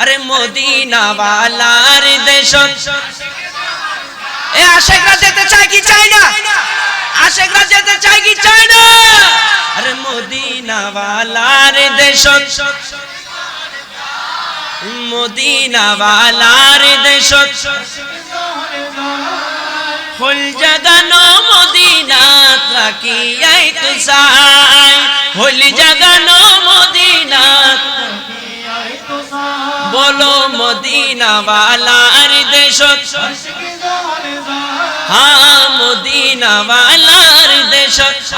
আরে মদিনা ওয়ালার দেশ। এ আশেকরা যেতে চায় কি চায় না? আশেকরা যেতে চায় কি চায় না? আরে মদিনা ওয়ালার দেশ। মদিনা ওয়ালার দেশ। ফুল জাগানো মদিনাত রাখিয়াই তো চাই ফুল জাগানো মদিনাত বলো মদিনাওয়ালার দেশ হ্যাঁ মদিনাওয়ালার দেশ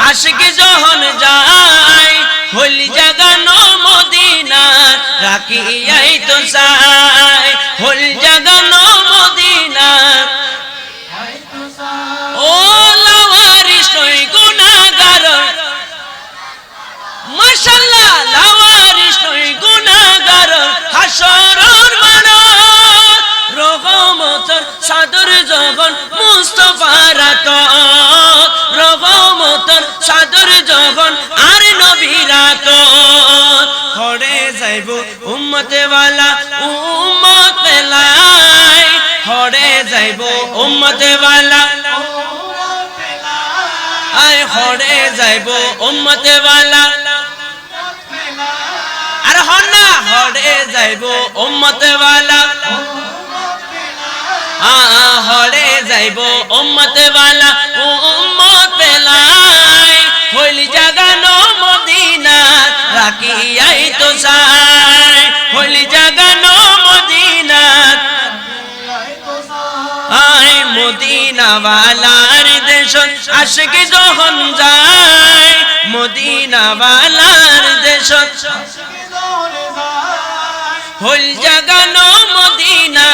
আশিক যখন যায় ফুল রহমতর সাদর জগন আর নবীরাত হরে যাইব উম্মতে ওয়ালা উম্মত পেলাই হরে যাইব উম্মতে ওয়ালা আয় হরে যাইব উম্মতে ওয়ালা আর হর না হরে যাইব উম্মতে ওয়ালা হরে যাইব উম্মতে ওয়ালা উম্মত হইল জাগানো মদিনা রাখিয়াই তো চাই হইল জাগানো মদিনা আয় মদিনা ওয়ালার দেশ আশিক যখন যায়। মদিনা ওয়ালার দেশ হইল জাগানো মদিনা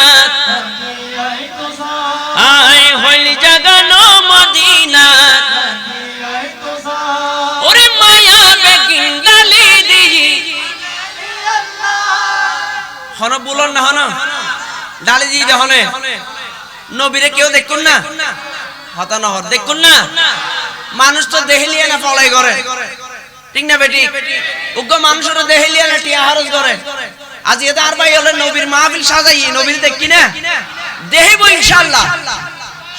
হন, বলন না হন। ডালি দিই হনে। নবীরে কেউ দেখুন না। হতা নহর দেখুন না। মানুষ তো দেহলিয়া না পলাই করে ঠিক না বেটি? উগ্র মানুষের দেহলিয়া না, টিয়া হারজ করে আজ এতে আর ভাই হলে নবীর মাহফিল সাজাই, নবীর দেখি না? দেহিব ইনশাআল্লাহ।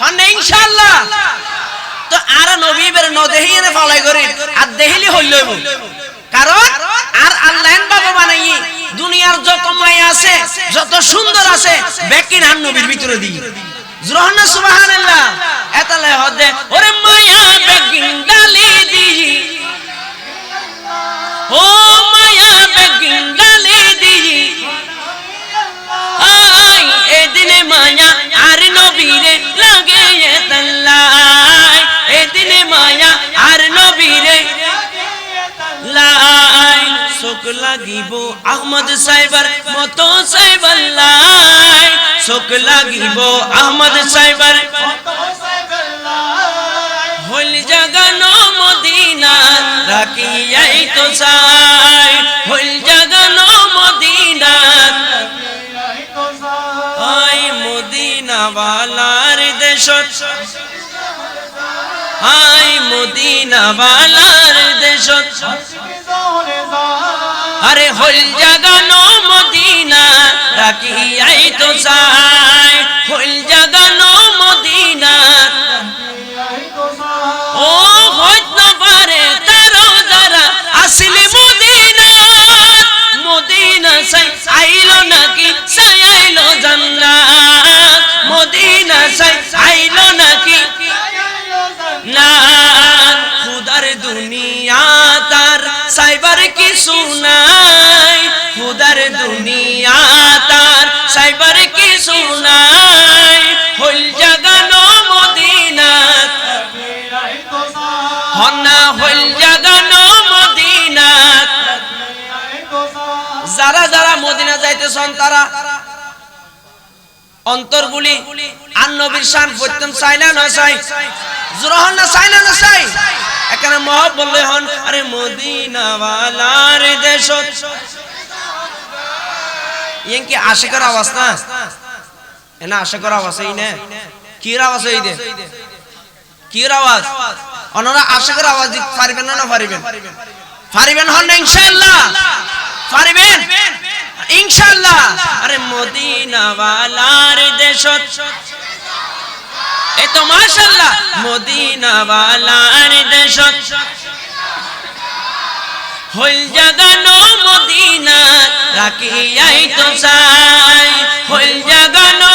হন ইনশাআল্লাহ। তো আর নবী বের ন দেহি এনে ফলাই করি আর দেহিলি হইলইব কারণ আর আল্লাহ বাবা বানাই দুনিয়ার যত আছে, যত সুন্দর আছে বেকিন হান নবীর ভিতরে দিই। জুরহনা সুবহানাল্লাহ। এতালে হদে, ওরে মায়া লাগিব। আহমদ সাইবার মতো সাইবার লাই। শোক লাগিব আহমদ সাইবার। হল জাগানো মদিনা রাখিয়াই তো চাই হল জাগানো মদিনা আই মদিনা ওয়ালার দেশ আই মদিনা ওয়ালার দেশ আরে হল জাগানো মদিনা রাখিয়াই তো চাই। হল মদিনা যাইতেছেন তারা? অন্তরগুলি আর নবীর শান পড়তেন চাই না না চাই? জোরহন না, চাই না না চাই? এখানে মহব বললে হন, আরে মদিনা ওয়ালার দেশ। ইয়েন কি আশিকের আওয়াজ না? এনা আশিকের আওয়াজ এই না। কির আওয়াজ এই দে কির আওয়াজ? ওনারা আশিকের আওয়াজ দিতে পারবেন না না পারিবেন। পারিবেন হন না, ইনশাআল্লাহ পারিবেন ইনশাআল্লাহ আরে মদিনাওয়ালার দেশত। এ তো মাশাআল্লাহ মদিনাওয়ালার দেশত। হইল জাগানো মদিনা, রাখিয়াই তো চাই। হইল জাগানো